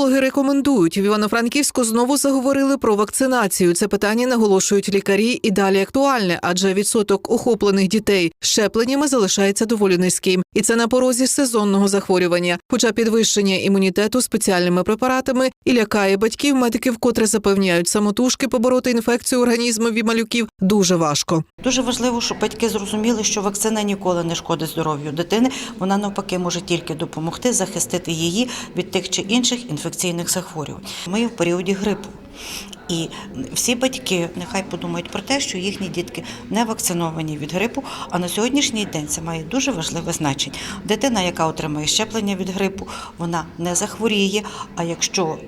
Імунологи рекомендують в Івано-Франківську знову заговорили про вакцинацію. Це питання наголошують лікарі і далі актуальне, адже відсоток охоплених дітей щепленнями залишається доволі низьким, і це на порозі сезонного захворювання. Хоча підвищення імунітету спеціальними препаратами і лякає батьків, медики вкотре запевняють, самотужки побороти інфекцію організмові малюків дуже важко. Дуже важливо, щоб батьки зрозуміли, що вакцина ніколи не шкодить здоров'ю дитини. Вона навпаки може тільки допомогти захистити її від тих чи інших інфекційних захворювань. Ми в періоді грипу. І всі батьки нехай подумають про те, що їхні дітки не вакциновані від грипу. А на сьогоднішній день це має дуже важливе значення. Дитина, яка отримає щеплення від грипу, вона не захворіє. А якщо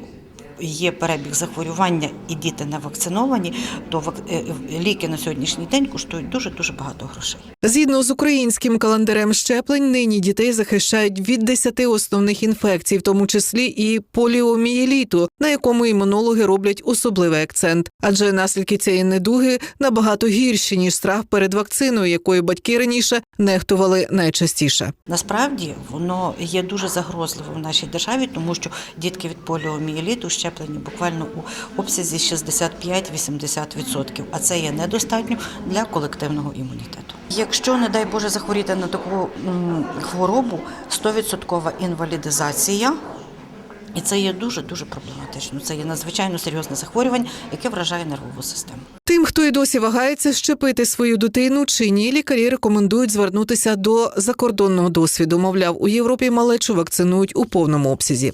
є перебіг захворювання і діти не вакциновані, то е, е, ліки на сьогоднішній день коштують дуже дуже багато грошей. Згідно з українським календарем щеплень, нині дітей захищають від 10 основних інфекцій, в тому числі і поліомієліту, на якому імунологи роблять особливий акцент. Адже наслідки цієї недуги набагато гірші ніж страх перед вакциною, якою батьки раніше нехтували найчастіше. Насправді воно є дуже загрозливим в нашій державі, тому що дітки від поліомієліту щеплені буквально у обсязі 65-80%, а це є недостатньо для колективного імунітету. Якщо, не дай Боже, захворіти на таку хворобу, 100% інвалідизація. І це є дуже дуже проблематично. Це є надзвичайно серйозне захворювання, яке вражає нервову систему. Тим, хто і досі вагається щепити свою дитину чи ні, лікарі рекомендують звернутися до закордонного досвіду. Мовляв, у Європі малечу вакцинують у повному обсязі.